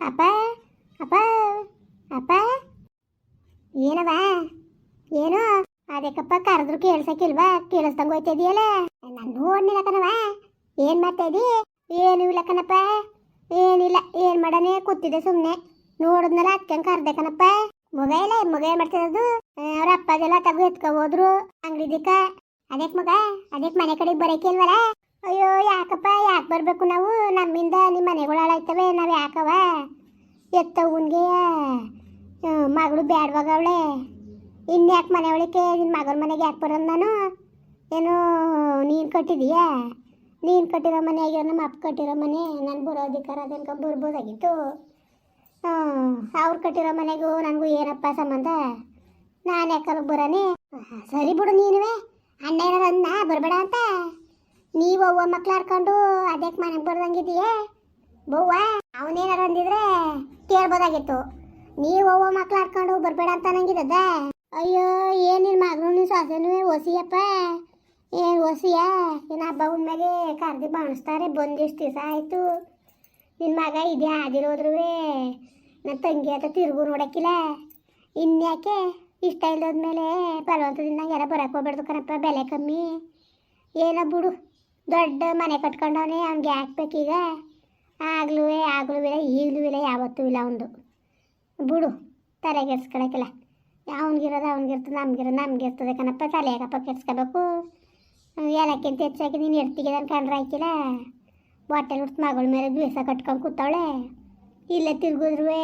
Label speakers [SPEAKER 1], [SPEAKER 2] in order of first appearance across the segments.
[SPEAKER 1] ಅಪ್ಪ ಅಪ್ಪ ಅಪ್ಪ. ಏನವ ಏನು? ಅದಕ್ಕಪ್ಪ ಕರೆದ್ರು ಕೇಳ್ಸಕ್ಕಿಲ್ವಾ ಕೇಳಿಸ್ದಂಗ ಹೋಯ್ತಾ ಇದೆಯಲ್ಲ ನಾನು ನೋಡ್ನಿಲ್ಲ ಕಣವ ಏನ್ ಮಾಡ್ತಾ ಏನು ಇಲ್ಲ ಕಣಪ್ಪ. ಏನಿಲ್ಲ ಏನ್ ಮಾಡನೆ? ಕೂತಿದೆ ಸುಮ್ಮನೆ ನೋಡಿದ್ನಲ್ಲ, ಅಕ್ಕಂಗೆ ಕರ್ದೆ ಕಣಪ್ಪ. ಮಗ ಇಲ್ಲ ಮಗ ಏನ್ ಮಾಡ್ತಿರೋದು ಅವ್ರ ಅಪ್ಪಗೆಲ್ಲ ತಗೋ ಎತ್ಕೊ ಹೋದ್ರು. ಅಂಗಡಿದಿಕ್ಕ. ಅದಕ್ಕೆ ಮಗ? ಅದಕ್ಕೆ ಮನೆ ಕಡೆಗೆ ಬರೋಕೆ ಇಲ್ವಲ್ಲ ಅಯ್ಯೋ, ಯಾಕಪ್ಪ? ಯಾಕೆ ಬರಬೇಕು ನಾವು? ನಮ್ಮಿಂದ ನಿಮ್ಮ ಮನೆಗಳು ಹಾಳಾಯ್ತವೆ, ನಾವು ಯಾಕವ? ಎತ್ತವನ್ಗೆ ಮಗಳು ಬೇಡವಾಗವಳೆ ಇನ್ನು ಯಾಕೆ ಮನೆ ಒಳಕ್ಕೆ? ನಿನ್ನ ಮಗನ ಮನೆಗೆ ಯಾಕೆ ಬರೋದು ನಾನು? ಏನು, ನೀನು ಕಟ್ಟಿದೀಯಾ? ನೀನು ಕಟ್ಟಿರೋ ಮನೆ ಆಗಿರೋ ನಮ್ಮ ಅಪ್ಪ ಕಟ್ಟಿರೋ ಮನೆ? ನಾನು ಬರೋ ಅಧಿಕಾರ ಅದನ್ಕ ಬರ್ಬೋದಾಗಿತ್ತು. ಅವ್ರು ಕಟ್ಟಿರೋ ಮನೆಗೂ ನನಗೂ ಏನಪ್ಪ ಸಂಬಂಧ? ನಾನು ಯಾಕಲ್ಲ ಬರೋನೆ? ಸರಿ ಬಿಡು ನೀನುವೆ. ಅಣ್ಣ ಏನಾರ ಅನ್ನ ಬರಬೇಡ ಅಂತ. ನೀವು ಅವ್ವ ಮಕ್ಳು ಆಡ್ಕೊಂಡು ಅದಕ್ಕೆ ಮನೆಗೆ ಬರ್ದಂಗಿದೆಯೇ ಬವ್ವ, ಅವನೇನಾರ ಅಂದಿದ್ರೆ ಕೇಳ್ಬೋದಾಗಿತ್ತು. ನೀವು ಅವ್ವ ಮಕ್ಳು ಆಡ್ಕೊಂಡು ಬರಬೇಡ ಅಂತ ನಂಗಿದ್ದದ ಅಯ್ಯೋ ಏನು ನಿನ್ನ ಮಗನು ನಿನ್ನ ಸೊಸೆನೂ ಒಸಿಯಪ್ಪ. ಏನು ಒಸಿಯ ಇನ್ನು ಹಬ್ಬ ಉಣ್ಮೆಗೆ ಕರ್ದು ಬಾಣಿಸ್ತಾರೆ ಬಂದಿಷ್ಟು ದಿವಸ ಆಯಿತು. ನಿನ್ನ ಮಗ ಇದೇ ಆದಿರೋದ್ರೂ ನನ್ನ ತಂಗಿ ಅಂತ ತಿರುಗು ನೋಡಕ್ಕಿಲ್ಲ. ಇನ್ಯಾಕೆ? ಇಷ್ಟ ಇಲ್ಲದ್ಮೇಲೆ ಬಲವಂತದಿಂದ ಯಾರ ಬರಕ್ಕೆ ಹೋಗ್ಬಾರ್ದು ಕಣಪ್ಪ, ಬೆಲೆ ಕಮ್ಮಿ. ಏನ ಬಿಡು. ದೊಡ್ಡ ಮನೆ ಕಟ್ಕೊಂಡವನೇ, ಅವ್ನಿಗೆ ಹಾಕ್ಬೇಕೀಗ ಆಗ್ಲೂ ಆಗ್ಲೂ ಇಲ್ಲ, ಈಗಲೂ ಇಲ್ಲ, ಯಾವತ್ತೂ ಇಲ್ಲ ಅವನದು. ಬಿಡು, ತಲೆಗೆಡ್ಸ್ಕೊಳಕ್ಕಿಲ್ಲ. ಅವನಿಗಿರೋದು ಅವನಿಗಿರ್ತದೆ ನಮಗಿರೋದು ನಮಗಿರ್ತದೆ ಕಣಪ್ಪ ತಲೆಯಾಗಪ್ಪ ಕೆಡ್ಸ್ಕೋಬೇಕು? ಎಲ್ಲಕ್ಕಿಂತ ಹೆಚ್ಚಾಗಿ ನೀನು ಅಂತ ಕಂಡ್ರೆ ಹಾಕಿಲ್ಲ ಬಾಟಲ್ ಹುಡ್ತು ಮಗಳ ಮೇಲೆ ದ್ವೇಷ ಕಟ್ಕೊಂಡು ಕೂತವಳೆ. ಇಲ್ಲೇ ತಿರ್ಗಿದ್ರು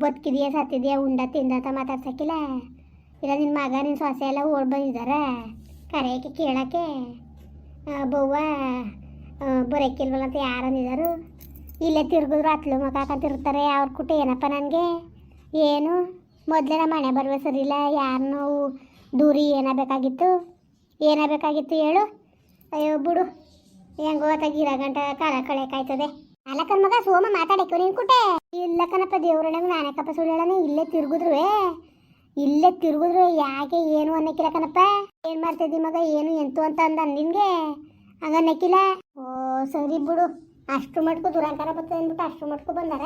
[SPEAKER 1] ಬದುಕಿದೆಯಾ, ಸತ್ತಿದೆಯಾ, ಉಂಡ ತಿಂದ ಅಂತ ಮಾತಾಡ್ಸಕ್ಕಿಲ್ಲ. ಇಲ್ಲ ನಿನ್ನ ಮಗ ನಿನ್ನ ಸೊಸೆ ಎಲ್ಲ ಓಡ್ ಬಂದಿದ್ದಾರೆ ಕರೆಯಕ್ಕೆ ಕೇಳಕ್ಕೆ? ಬವ್ವ ಬರೋಕ್ಕಿಲ್ವಲ್ಲ ಅಂತ ಯಾರು ಅಂದಿದ್ದಾರೆ ಇಲ್ಲೇ ತಿರುಗಿದ್ರು ಹತ್ಲು ಮಗ ತಿರುಗ್ತಾರೆ, ಅವ್ರ ಕುಟ ಏನಪ್ಪ ನನಗೆ? ಏನು? ಮೊದಲೇ ನಮ್ಮ ಮನೆ ಬರುವ ಸರಿಯಿಲ್ಲ ಯಾರನ್ನೂ ದೂರಿ ಏನಾಗಬೇಕಾಗಿತ್ತು ಏನಾಗಬೇಕಾಗಿತ್ತು ಹೇಳು? ಅಯ್ಯೋ, ಬಿಡು. ಹೆಂಗೋ ತೆಗಿರೋ ಗಂಟ ಕಾಲ ಕಳೆಯಕಾಯ್ತದೆ. ಅಲ್ಲ ಮಗ, ಸೋಮ ಮಾತಾಡಕ್ಕೆ ನೀನು ಕುಟೆ. ಇಲ್ಲ ಕಣಪ್ಪ ದೇವ್ರಣ್ಣ ನಾನಕ್ಕಪ್ಪ ಸುಳ್ಳು ಇಲ್ಲೇ ತಿರುಗಿದ್ರು ಇಲ್ಲೇ ತಿರುಗಿದ್ರೆ ಯಾಕೆ ಏನು ಅನ್ನಕ್ಕಿಲ್ಲ ಕಣಪ್ಪ. ಏನು ಮಾಡ್ತಿದ್ದಿ ಮಗ? ಏನು ಎಂತು ಅಂತ ಅಂದ ನಿನ್ಗೆ? ಹಂಗ ಅನ್ನಕ್ಕಿಲ್ಲ ಓ, ಸರಿ ಬಿಡು. ಅಷ್ಟು ಮಟ್ಕು ದುರಂಕಾರ ಬರ್ತದೆ ಅಂದ್ಬಿಟ್ಟು ಅಷ್ಟು ಮಟ್ಕು ಬಂದಾರ?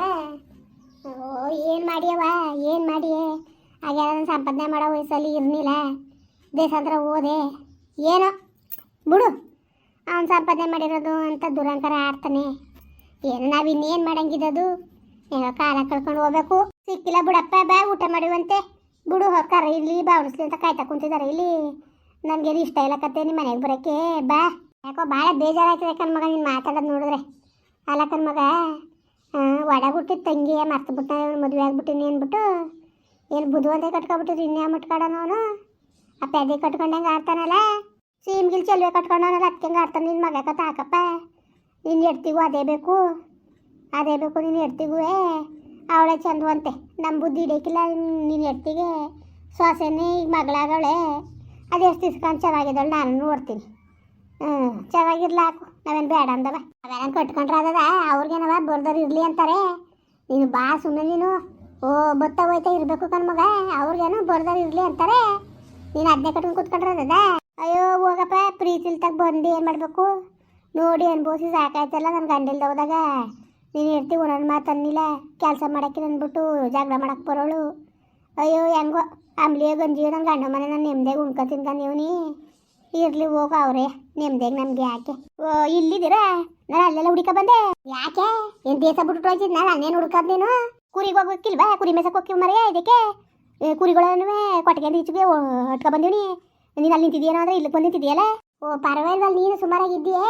[SPEAKER 1] ಓ, ಏನು ಮಾಡಿಯವ ಏನು ಮಾಡಿಯೇ? ಹಾಗೆ ಸಂಪಾದನೆ ಮಾಡೋ ವಯಸ್ಸಲ್ಲಿ ಇರ್ನಿಲ್ಲ. ದೇಶಾಂತರ ಓದೆ ಏನೋ? ಬಿಡು. ಅವನು ಸಂಪಾದನೆ ಮಾಡಿರೋದು ಅಂತ ದುರಂಕಾರ ಆಡ್ತಾನೆ. ಏನು ನಾವು ಇನ್ನೇನು ಮಾಡಂಗಿದ್ದದು ಏನೋ ಕಾಲ ಕಳ್ಕೊಂಡು ಹೋಗ್ಬೇಕು. ಸಿಕ್ಕಿಲ್ಲ ಬಿಡಪ್ಪ, ಬಾ ಊಟ ಮಾಡುವಂತೆ. ಬಿಡು ಹೊಕ್ಕಾರ ಇಲ್ಲಿ ಬಾವಣಿಸ್ಲಿ ಅಂತ ಕಾಯ್ತಾ ಕುಂತಿದ್ದಾರೆ ಇಲ್ಲಿ ನನಗೇನು ಇಷ್ಟ ಇಲ್ಲ ಕತ್ತೆ ನಿಮ್ಮ ಮನೆಗೆ ಬರೋಕ್ಕೆ ಬಾ. ಯಾಕೋ ಭಾಳ ಬೇಜಾರಾಯ್ತದೆ ಕಣ್ ಮಗ, ನೀನು ಮಾತಾಡೋದು ನೋಡಿದ್ರೆ. ಅಲ್ಲ ಕಣ್ ಮಗ ಒಡಗುಟ್ಟಿ ತಂಗಿ ಮರ್ತು ಬಿಟ್ಟ ಮದುವೆ ಆಗ್ಬಿಟ್ಟಿನಿ ಅಂದ್ಬಿಟ್ಟು ಏನು ಬುದ್ಧಿವಂತೆ ಕಟ್ಕೊಬಿಟ್ಟಿದ್ರು ಇನ್ನೇ ಮುಟ್ಕೊಡೋನು ಅವನು? ಆ ಪೆದೆ ಕಟ್ಕೊಂಡಂಗೆ ಆಡ್ತಾನಲ್ಲ? ಸೀಮ್ಗಿಲ್ ಚೆಲ್ವೆ ಕಟ್ಕೊಂಡವನಲ್ಲ ಅದಕ್ಕೆ ಆಡ್ತಾನೆ ನಿನ್ನ ಮಗ? ಕತ್ತ ಹಾಕಪ್ಪ ನಿನ್ನ ಎಡ್ತಿಗೂ ಅದೇ ಬೇಕು. ಅದೇ ಬೇಕು ನಿನ್ನ ಎಡ್ತಿಗೂ ಅವಳೆ ಚಂದವಂತೆ. ನಮ್ಮ ಬುದ್ಧಿ ಹಿಡಿಯಕ್ಕಿಲ್ಲ ನಿನ್ನ ಎಡ್ತಿಗೆ ಸೊಸೆನೇ, ಈಗ ಮಗಳಾಗವಳೆ. ಎಷ್ಟು ದಿವ್ಸಕೊಂಡು ಚೆನ್ನಾಗಿದ್ದಾಳೆ, ನಾನು ನೋಡ್ತೀನಿ. ಹ್ಞೂ ಚೆನ್ನಾಗಿರ್ಲಾಕು ನಾವೇನು ಬೇಡ ಅಂದವ. ಅವೆಲ್ಲ ಕಟ್ಕೊಂಡ್ರೆ ಅದದ ಅವ್ರಿಗೇನವ ಬರ್ದವ್ರು ಇರಲಿ ಅಂತಾರೆ. ನೀನು ಬಾ ಸುಮ್ಮನೆ ನೀನು. ಓ, ಬತ್ತ ಹೋಯ್ತಾ ಇರಬೇಕು ಕಣ್ಮಗ ಅವ್ರಿಗೇನು ಬರ್ದವ್ರು ಇರಲಿ ಅಂತಾರೆ. ನೀನು ಅದನ್ನೇ ಕಟ್ಕೊಂಡು ಕೂತ್ಕೊಂಡ್ರೆ ಅದದ? ಅಯ್ಯೋ, ಹೋಗಪ್ಪ ಪ್ರೀತಿಲ್ ತಗ ಬಂದು ಏನು ಮಾಡಬೇಕು? ನೋಡಿ ಅನ್ಭವಿಸಿ ಸಾಕಾಯ್ತಲ್ಲ ನನ್ನ ಗಂಡಿಲ್ದ ಹೋದಾಗ. ನೀನು ಇರ್ತೀವಿ ಮಾತು ಅನ್ನಿಲ್ಲ. ಕೆಲಸ ಮಾಡಕ್ಕೆ ಅಂದ್ಬಿಟ್ಟು ಜಗಳ ಮಾಡಕ್ಕೆ ಬರೋಳು. ಅಯ್ಯೋ, ಹೆಂಗೋ, ಅಂಬ್ಲಿಯೋ ಗಂಜಿ ನನ್ನ ಗಂಡ ಮನೆ ನಾನು ನೆಮ್ಮದಿಯಾಗಿ ಉಣ್ಕೊ ನೀ ಇರ್ಲಿ, ಹೋಗು ಅವರೇ ನೆಮ್ಮದಿಯಾಗಿ ನಮ್ಗೆ ಯಾಕೆ? ಓ, ಇಲ್ಲಿದ್ದೀರಾ? ನಾನು ಅಲ್ಲೆಲ್ಲ ಹುಡುಕ ಬಂದೆ. ಯಾಕೆ? ಏನು ದೇಶ ಬಿಟ್ಟು ಹೋಯ್ತಿದ್ ನಾನು ಅಲ್ಲೇನು ಹುಡ್ಕದ್ ನೀನು? ಕುರಿಗೆ ಹೋಗ್ಬೇಕಿಲ್ವಾ? ಕುರಿ ಮೇಸಕ್ಕೆ ಹೋಗ್ತೀವಿ ಮರೆಯ ಇದಕ್ಕೆ? ಕುರಿಗಳನ್ನು ಕೊಟ್ಟಿಗೆ ಈಚೆಗೆ ಹೊಟ್ಕೊ ಬಂದೀನಿ ನೀನು ಅಲ್ಲಿ ನಿಂತಿದ್ಯೇನೋ ಅಂದ್ರೆ ಇಲ್ಲಿಗೆ ಬಂದು ನಿಂತಿದ್ಯಲ್ಲ ಓ ಪರವಾಗಿಲ್ವಲ್ಲ ನೀನು ಸುಮಾರಾಗಿದ್ದೀಯೇ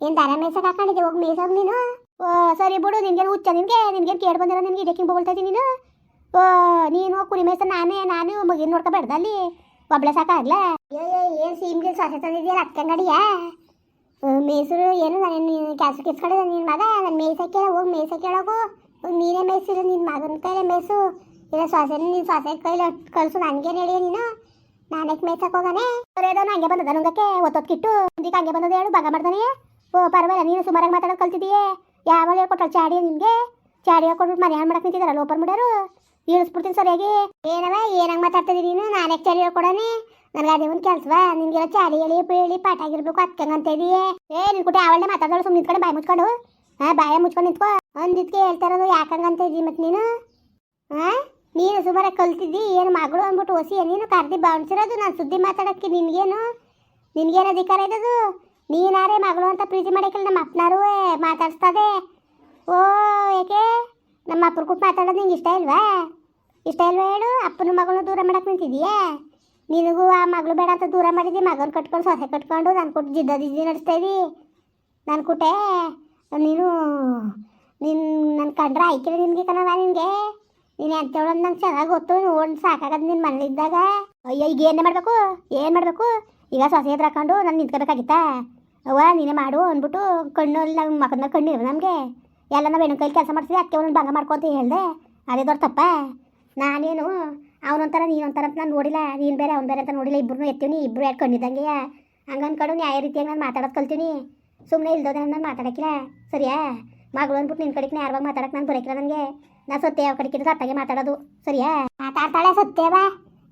[SPEAKER 1] ಏನು ದನ ಮೇಸಕ್ಕೆ ಹಾಕೊಂಡಿದ್ದೆ, ಹೋಗಿ ಮೇಸೋಗಿ ನೀನು? ಓ ಸರಿ ಬಿಡು, ನಿನ್ಗೇನು ಹುಚ್ಚ, ನಿನಗೆ, ನಿನ್ಗೇನು ಕೇಳಿ ಬಂದಿರೋ ನಿನಗೆ ಇದಕ್ಕೆ ಬೋಳ್ತಾ ಇದ್ದೀನಿ ನೀನು. ಓ ನೀನು ಕುರಿ ಮೇಸ ನಾನೇ, ನಾನು ಮಗಿನ ನೋಡ್ಕೊಬೇಡ್ದ ಅಲ್ಲಿ ಒಬ್ಳೆ ಸಾಕಾಗ್ಲ? ಏ ಏನು ಸೀಮ್ಗೆ ಸೊಸೆ ತಂದಿದ್ಯಲ್ಲ ಅಕ್ಕಂಗಡಿಯ ಮೇಸರು ಏನು, ನಾನು ಕೆಲ್ಸಕ್ಕೆ ಇಸ್ಕೊಂಡಿದ್ದೆ ನಿನ್ನ ಮಗ, ನಾನು ಮೇಯ್ಸಕ್ಕೆ ಹೋಗಿ ಮೇಯ್ಸಕ್ಕೆ ಹೇಳೋಗು ಹೋಗಿ. ನೀನೇ ಮೇಯ್ಸಿರು ನಿನ್ನ ಮಗನ ಕೈಲೇ ಮೇಯ್ಸು. ಇಲ್ಲ ಸೊಸೆ ನಿನ್ನ ಸೊಸೆ ಕೈಲಿ ಕಳಿಸು, ನನಗೇನು ಹೇಳಿ ನೀನು. ನಾನಕ್ಕೆ ಮೇಯ್ಸಕ್ಕೆ ಹೋಗಾನೆ? ಬರೋದವನು ಹಂಗೆ ಬಂದದ ನುಂಗಕ್ಕೆ ಒತ್ತೊತ್ಕಿಟ್ಟು ಮುಂದಕ್ಕೆ ಹಂಗೆ ಬಂದದ ಹೇಳು, ಬಗ ಮಾಡ್ತಾನೆ ಓ, ಪರವಾಗಿಲ್ಲ, ನೀನು ಸುಮಾರಾಗಿ ಮಾತಾಡೋದು ಕಲ್ತಿದ್ದೀಯೇ. ಯಾವಾಗ ಹೇಳ್ಕೊಟ್ಟ ಚಾಡಿ ನಿಮಗೆ? ಚಾಡಿ ಹಾಕೊಟ್ಬಿಟ್ಟು ಮನೆ ಹಾಳು ಮಾಡಕ್ಕೆ ನಿಂತಿದ್ದಾರಲ್ಲ ಓಪನ್ ಮುಡ್ಯಾರು ಇಳಿಸ್ಬಿಡ್ತೀನಿ ಸರಿಯಾಗಿ. ಏನವ, ಏನಂಗ್ ಮಾತಾಡ್ತಿದ್ದೀನಿ ನೀನು? ನಾನು ಯಾಕೆ ಚಾಡಿ ಹೇಳ್ಕೊಡೋನೆ? ನನಗೆ ಅದೇ ಒಂದು ಕೆಲಸವ? ನಿನಗೆಲ್ಲ ಚಾಡಿ ಎಳಿ ಹೇಳಿ, ಪಾಠ ಆಗಿರ್ಬೇಕು ಅಕ್ಕಂಗೆ ಅಂತ ಇದೀಯೇ. ಏ, ನಿನ್ ಕುಟೆ ಅವಳೇ ಮಾತಾಡೋಳು ಸುಮ್ಮನೆ ನಿಂತ್ಕೊಂಡು ಬಾಯಿ ಮುಚ್ಕೊಂಡು. ಹಾಂ, ಬಾಯ ಮುಚ್ಕೊಂಡು ನಿಂತ್ಕೋ. ಅಂದಿದ್ಕೆ ಹೇಳ್ತಾ ಇರೋದು ಯಾಕಂಗಂತ ಇದ್ದಿ ಮತ್ತೆ ನೀನು? ಹಾಂ? ನೀನು ಸುಮಾರು ಕಲ್ತಿದ್ದಿ, ಏನು ಮಗಳು ಅಂದ್ಬಿಟ್ಟು ಓಸಿ ನೀನು ಕರ್ದಿ ಬೌನ್ಸಿರೋದು ನಾನು ಸುದ್ದಿ ಮಾತಾಡೋಕ್ಕೆ ನಿನಗೇನು? ನಿನಗೇನು ಅಧಿಕಾರ ಇರೋದು ನೀನಾರೇ ಮಗಳು ಅಂತ ಪ್ರೀತಿ ಮಾಡಿಕಲ್ ನಮ್ಮ ಅಪ್ಪನಾರು ಮಾತಾಡಿಸ್ತದೆ. ಓ, ಏಕೆ? ನಮ್ಮ ಅಪ್ಪನ ಕೊಟ್ಟು ಮಾತಾಡೋದು ನಿಂಗೆ ಇಷ್ಟ ಇಲ್ವಾ? ಇಷ್ಟ ಇಲ್ವಾ ಹೇಳು? ಅಪ್ಪನ ಮಗಳನ್ನ ದೂರ ಮಾಡಕ್ಕೆ ನಿಂತಿದೀಯಾ ನಿನಗೂ ಆ ಮಗಳು ಬೇಡ ಅಂತ ದೂರ ಮಾಡಿದ್ದಿ, ಮಗನ ಕಟ್ಕೊಂಡು ಸೊಸೆ ಕಟ್ಕೊಂಡು ನಾನು ಕೊಟ್ಟು ಜಿದ್ದ ಜಿದ್ದಿ ನಡೆಸ್ತಾ ಇದ್ದಿ. ನಾನು ಕೊಟ್ಟೆ ನೀನು ನಿನ್ನ ನನ್ನ ಕಂಡ್ರೆ ಆಯ್ಕೆ ನಿನಗೆ ಕಣವ ನಿನಗೆ? ನೀನು ಎಂಥವಳು ನಂಗೆ ಚೆನ್ನಾಗಿ ಗೊತ್ತು ನೋಡಿ ಸಾಕಾಗದು ನಿನ್ನ ಮನೇಲಿದ್ದಾಗ. ಅಯ್ಯೋ, ಈಗ ಏನೇ ಮಾಡಬೇಕು? ಏನು ಮಾಡಬೇಕು? ಈಗ ಸೊಸೆ ಎದುರು ಹಾಕೊಂಡು ನಾನು ನಿಂತ್ಕೋಬೇಕಾಗಿತ್ತಾ? ಅವ್ವ, ನೀನೇ ಮಾಡು ಅಂದ್ಬಿಟ್ಟು ಕಣ್ಣು ನಮ್ಮ ಮೇಲೆ ಕಣ್ಣಿರು ನಮಗೆ. ಎಲ್ಲ ನಾವು ಕೈಲಿ ಕೆಲಸ ಮಾಡ್ತೀವಿ ಅದಕ್ಕೆ ಅವ್ನು ಭಂಗ ಮಾಡ್ಕೊ ಅಂತ ಹೇಳ್ದೆ. ಅದೇ ದೊಡ್ಡ ತಪ್ಪ? ನಾನೇನು ಅವನೊಂಥರ ನೀನೊಂಥರ ಅಂತ ನಾನು ನೋಡಿಲ್ಲ. ನೀನು ಬೇರೆ, ಅವ್ನು ಬೇರೆ ಅಂತ ನೋಡಿಲ್ಲ. ಇಬ್ಬರು ಎತ್ತೀವಿ ಇಬ್ಬರು ಎರಡು ಕಣ್ಣಿದ್ದಂಗೆ? ಹಂಗೆ ಅನ್ಕೊಂಡು ನ್ಯಾಯ ರೀತಿಯಾಗಿ ನಾನು ಮಾತಾಡೋದು ಕಲ್ತೀನಿ. ಸುಮ್ಮನೆ ಇಲ್ದೋದೆ ನಾನು ಮಾತಾಡಕ್ಕಿಲ್ಲ. ಸರಿಯಾ? ಮಗಳು ಅಂದ್ಬಿಟ್ಟು ನಿನ್ನ ಕಡೆಗೆ ಯಾವಾಗ ಮಾತಾಡಕ್ಕೆ ನಾನು ಬರೋಕಿಲ್ಲ ನನಗೆ. ನಾ ಸತ್ಯ ಯಾವ ಕಡೆಗೆ ಸತ್ತಾಗೆ ಮಾತಾಡೋದು. ಸರಿಯಾ? ಮಾತಾಡ್ತಾಳೆ ಸತ್ಯವ.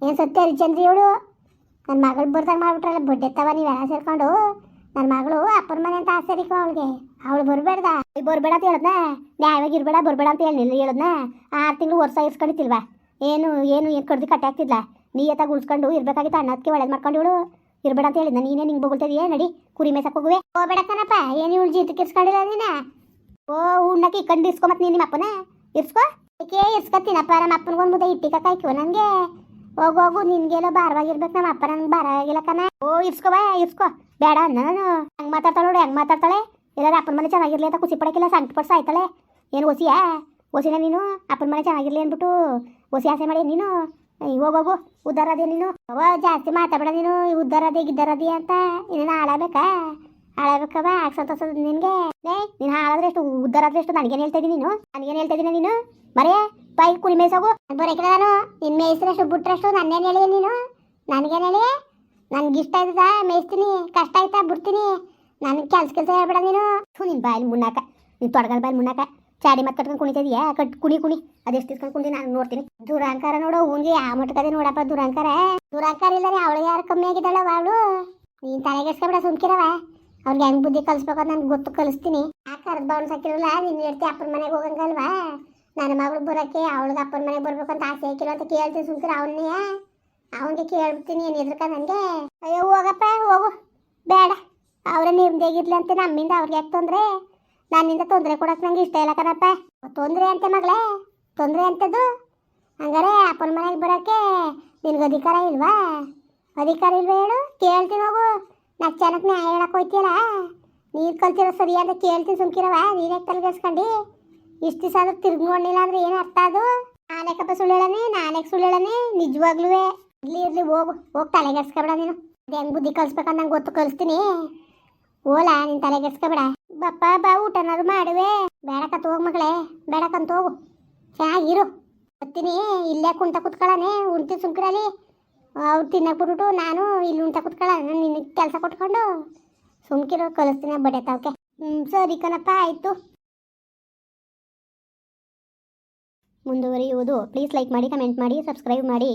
[SPEAKER 1] ಏನು ಸತ್ಯ ಹರಿಚಂದ್ರಿ ಇವಳು? ನನ್ನ ಮಗಳು ಬರ್ದಾಗ ಮಾಡ್ಬಿಟ್ರಲ್ಲ ತವ ನೀವೆಲ್ಲ ಸೇರ್ಕೊಂಡು. ನನ್ನ ಮಗಳು ಅಪ್ಪನ ಮನೆ ಅಂತ ಆಸೆ ಅವಳಿಗೆ. ಅವಳು ಬರಬೇಡ ಬರಬೇಡ ಅಂತ ಹೇಳದ್ನ? ನ್ಯಾಯವಾಗಿ ಇರ್ಬೇಡ, ಬರಬೇಡ ಅಂತ ಹೇಳಿ ಹೇಳದ್ನ? ಆರು ತಿಂಗಳು ವರ್ಷ ಇರ್ಸ್ಕೊಂಡಿತ್ತಿಲ್ವಾ ಏನು ಏನು ಏನು ಕಡ್ದು ಕಟ್ಟೆ ನೀ ನೀಯತ್ತಾಗಿ ಉಳ್ಸ್ಕೊಂಡು ಇರ್ಬೇಕಾಗಿತ್ತು ಅಣ್ಣದಕ್ಕೆ ಒಳ್ಳೇದು ಮಾಡ್ಕೊಂಡು ಇವಳು. ಇರ್ಬೇಡ ಅಂತ ಹೇಳಿದ್ನ, ನೀನೇ ನಿಂಗೆ ಬೊಗಳ್ತಿದೀಯ ನಡಿ, ಕುರಿ ಮೇಸಕ್ಕೆ ಹೋಗುವೆ. ಹೋಗ್ಬೇಡ ಕಣಪ್ಪ, ಏನು ಇವಳು ಜೀತಕ್ಕೆ ಇರ್ಸ್ಕೊಂಡಿಲ್ಲ ನೀನ? ಓ, ಉಣ್ಣಕ್ಕೆ ಇಕ್ಕಂಡು ಇರ್ಸ್ಕೊ ಮತ್ತೆ ನೀನು ನಿಮ್ಮ ಅಪ್ಪನ ಇರ್ಸ್ಕೋ? ಏಕೆ ಇರ್ಸ್ಕೊತೀನಪ್ಪ ನಮ್ಮ ಅಪ್ಪನಿಗೊಂದು ಮುದ್ದೆ ಇಟ್ಟಿಗೆ ಕಾಯ್ಕೋ ನನಗೆ ಹೋಗು ಹೋಗು ನಿನ್ಗೆಲ್ಲೋ ಭಾರವಾಗಿರ್ಬೇಕು ನಮ್ಮ ಅಪ್ಪ ನನ್ಗೆ ಭಾರ ಕಣ. ಓ ಇಸ್ಕೋ ಬಾ, ಇರ್ಸ್ಕೊ. ಬೇಡ ನಾನು ಹೆಂಗೆ ಮಾತಾಡ್ತಾಳೆ ನೋಡಿ, ಹಂಗೆ ಮಾತಾಡ್ತಾಳೆ? ಇಲ್ಲಾದ್ರೆ ಅಪ್ಪನ ಮನೆ ಚೆನ್ನಾಗಿರ್ಲಿ ಅಂತ ಖುಷಿ ಪಡೋಕ್ಕಿಲ್ಲ, ಸಂಕಟ ಪಡ್ಸ ಆಯ್ತಾಳೆ ಏನು ಒಸಿಯಾ? ಒಸಿನ ನೀನು? ಅಪ್ಪನ ಮನೆ ಚೆನ್ನಾಗಿರ್ಲಿ ಅಂದ್ಬಿಟ್ಟು ಒಸಿ ಆಸೆ ಮಾಡಿ ನೀನು? ಹೋಗೋಗು ಹೋಗು ಉದ್ದಾರ ಅದೇ ನೀನು? ಅವ ಜಾಸ್ತಿ ಮಾತಾಡಬೇಡ ನೀನು ಉದ್ದಾರ ಅದೇ ಗಿದ್ದಾರ ಅದೇ ಅಂತ. ಇನ್ನೇನು ಹಾಳಾಗಬೇಕಾ? ಹಾಳಾಗಬೇಕವ ಸಂತೋಷ ನಿನಗೆ. ಏ ನೀನು ಹಾಳಾದ್ರೆ ಎಷ್ಟು, ಉದ್ದಾರ ಆದ್ರೆ ಎಷ್ಟು, ನನಗೇನು ಹೇಳ್ತಾ ಇದ್ದೀನಿ ನೀನು? ನನಗೇನು ಹೇಳ್ತಾ ಇದ್ದೀನಿ ನೀನು? ಮರೇ, ಬಾಯಿ, ಕುರಿ ಮೇಯ್ಸೋಗು. ಬರೋಕಿಲ್ಲ ನಾನು. ನಿನ್ನ ಮೇಯ್ಸ್ರಷ್ಟು ಬಿಟ್ರಷ್ಟು ನನ್ನೇನು ಹೇಳಿ ನೀನು? ನನಗೇನು ಹೇಳಿ ನನ್ಗೆ ಇಷ್ಟ ಆಯ್ತದ ಮೇಯ್ತೀನಿ ಕಷ್ಟ ಆಯ್ತಾ, ಬಿಡ್ತೀನಿ. ನನಗೆ ಕೆಲಸ ಕೆಲಸ ಹೇಳ್ಬೇಡ ನೀನು. ನಿನ್ನ ಬಾಯಲ್ಲಿ ಮುನ್ನಾಕ ನೀನು ತೊಡಗಲ್ ಬಾಯಲ್ಲಿ ಮುನ್ನಾಕ ಚಾಡಿ ಮತ್ತೆ ಕಟ್ಕೊಂಡು ಕುಣಿತಿದ್ಯಾ? ಕಟ್, ಕುಣಿ ಕುಣಿ. ಅದೆಷ್ಟು ಇಸ್ಕೊಂಡು ಕುಣಿ ನಾನು ನೋಡ್ತೀನಿ. ದುರಾಂಕಾರ ನೋಡು, ಹೂನ್ಗೆ ಯಾವ ಮಟ್ಟಕದೆ ನೋಡಪ್ಪ ದುರಾಂಕಾರ. ದುರಾಂಕಾರ ರೀ ಅವಳು ಯಾರು ಕಮ್ಮಿ ಆಗಿದ್ದಾಳವ ಅವಳು? ನೀನು ತಲೆಗೆಸ್ಕೊಬೇಡ ಸುಮ್ಕಿರವ ಅವ್ರಿಗೆ ಹೆಂಗ್ ಬುದ್ಧಿ ಕಲಿಸ್ಬೇಕು ನನ್ಗೆ ಗೊತ್ತು, ಕಲಿಸ್ತೀನಿ. ಆ ಕರ್ದ ಬಾವನ್ ಸಾಕಿರಲ್ಲ, ನೀನು ಹೇಳ್ತಿ ಅಪ್ಪನ ಮನೆಗೆ ಹೋಗಂಗಲ್ವಾ? ನನ್ನ ಮಗಳು ಬರೋಕ್ಕೆ ಅವಳಿಗೆ ಅಪ್ಪನ ಮನೆಗೆ ಬರ್ಬೇಕು ಅಂತ ಆಸೆ ಹಾಕಿಲ್ಲ ಅಂತ ಕೇಳ್ತೀನಿ, ಸುಮ್ಕಿರ ಅವನ್ನೇ ಅವನಿಗೆ ಕೇಳ್ಬಿಡ್ತೀನಿ, ಏನು ಎದ್ರಕ ನನಗೆ ಅಯ್ಯೋ, ಹೋಗಪ್ಪ, ಹೋಗು. ಬೇಡ. ಅವರೇ ಹೇಗಿರ್ಲಿ ಅಂತ, ನಮ್ಮಿಂದ ಅವ್ರಿಗೆ ಯಾಕೆ ತೊಂದರೆ? ನನ್ನಿಂದ ತೊಂದರೆ ಕೊಡಕ್ಕೆ ನಂಗೆ ಇಷ್ಟ ಇಲ್ಲ ಕಣಪ್ಪ. ತೊಂದರೆ ಅಂತೆ ಮಗಳೇ? ತೊಂದರೆ ಅಂತದ್ದು ಹಂಗಾರೆ ಅಪ್ಪನ ಮನೆಗೆ ಬರೋಕ್ಕೆ ನಿನ್ಗೆ ಅಧಿಕಾರ ಇಲ್ವಾ? ಅಧಿಕಾರ ಇಲ್ವಾ ಹೇಳು? ಕೇಳ್ತೀನಿ ಹೋಗು. ನಾಲ್ಕು ಜನಕ್ಕೆ ನ್ಯಾಯ ಹೇಳಕ್ಕೆ ಹೋಯ್ತೀಯಲ್ಲ? ನೀರು ಕಲ್ತಿರೋ ಸರಿ ಅಂತ ಕೇಳ್ತೀನಿ ಸುಮ್ಕಿರವ. ನೀನೇ ತಲೆಗೆಸ್ಕೊಂಡು ಇಷ್ಟು ದಿವಸ ಆದ್ರೂ ತಿರ್ಗಿ ಅಂದ್ರೆ ಏನು ಅರ್ಥ ಅದು? ನಾನೇಕಪ್ಪ ಸುಳ್ಳು ಹೇಳನೆ ನಾನೇಕ್ ಸುಳ್ಳು ನಿಜವಾಗ್ಲೂ ಇರ್ಲಿ ಇರ್ಲಿ, ಹೋಗು. ಹೋಗಿ ತಲೆಗೆಡ್ಸ್ಕೊಬೇಡ ನೀನು. ಅದು ಹೆಂಗ್ ಬುದ್ಧಿ ಕಲಿಸ್ಬೇಕಂತ ನಂಗೆ ಗೊತ್ತು ಕಲಿಸ್ತೀನಿ. ಓಲಾ ನೀನು ತಲೆಗೆಡ್ಸ್ಕೊಬೇಡ. ಬಪ್ಪ, ಬಾ ಊಟನಾದ್ರು ಮಾಡುವೆ. ಬೇಡಕಂತ ಹೋಗು ಮಗಳೇ. ಬೇಡಕಂತ ಹೋಗು. ಚೆನ್ನಾಗಿರು. ಬರ್ತೀನಿ. ಇಲ್ಲೇ ಕುಂತ ಕುತ್ಕೊಳ್ಳನೆ ಉಂಟಿ ಸುಂಕ್ರಲ್ಲಿ. ಅವ್ರು ತಿನ್ನಕ್ಕೆ ಬಿಟ್ಟು ನಾನು ಇಲ್ಲಿ ಉಂಟ ಕುತ್ಕೊಳ್ಳ ನಿನಗೆ ಕೆಲಸ ಕೊಟ್ಕೊಂಡು. ಸುಮ್ಕಿರೋ, ಕಲಿಸ್ತೀನಿ ಬಡೆ ತಾವಕ್ಕೆ ಹ್ಞೂ ಸರಿ ಕಣಪ್ಪ, ಆಯಿತು. ಮುಂದುವರಿಯುವುದು. ಪ್ಲೀಸ್ ಲೈಕ್ ಮಾಡಿ, ಕಮೆಂಟ್ ಮಾಡಿ, ಸಬ್ಸ್ಕ್ರೈಬ್ ಮಾಡಿ.